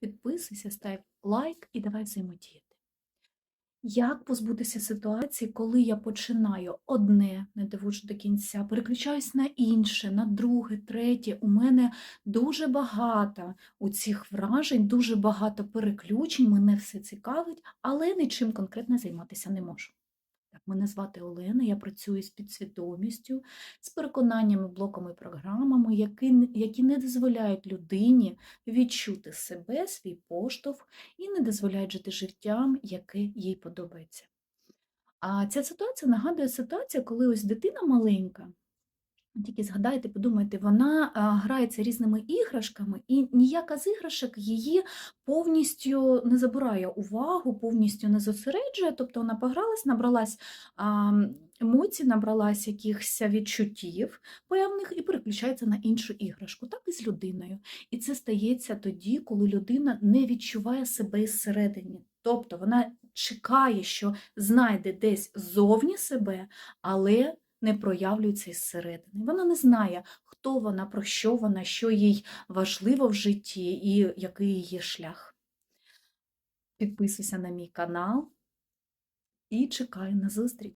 Підписуйся, став лайк і давай взаємодіяти. Як позбутися ситуації, коли я починаю одне, не доводжу до кінця, переключаюсь на інше, на друге, третє. У мене дуже багато у цих вражень, дуже багато переключень, мене все цікавить, але нічим конкретно займатися не можу. Так, мене звати Олена, я працюю з підсвідомістю, з переконаннями, блоками, програмами, які, які не дозволяють людині відчути себе, свій поштовх і не дозволяють жити життям, яке їй подобається. А ця ситуація нагадує ситуацію, коли ось дитина маленька, тільки згадайте, подумайте, вона грається різними іграшками, і ніяка з іграшок її повністю не забирає увагу, повністю не зосереджує. Тобто вона погралась, набралась емоцій, набралась якихось відчуттів певних і переключається на іншу іграшку. Так і з людиною. І це стається тоді, коли людина не відчуває себе зсередині. Тобто вона чекає, що знайде десь зовні себе, але не проявлюється із середини. Вона не знає, хто вона, про що вона, що їй важливо в житті і який її шлях. Підписуйся на мій канал і чекаю на зустріч.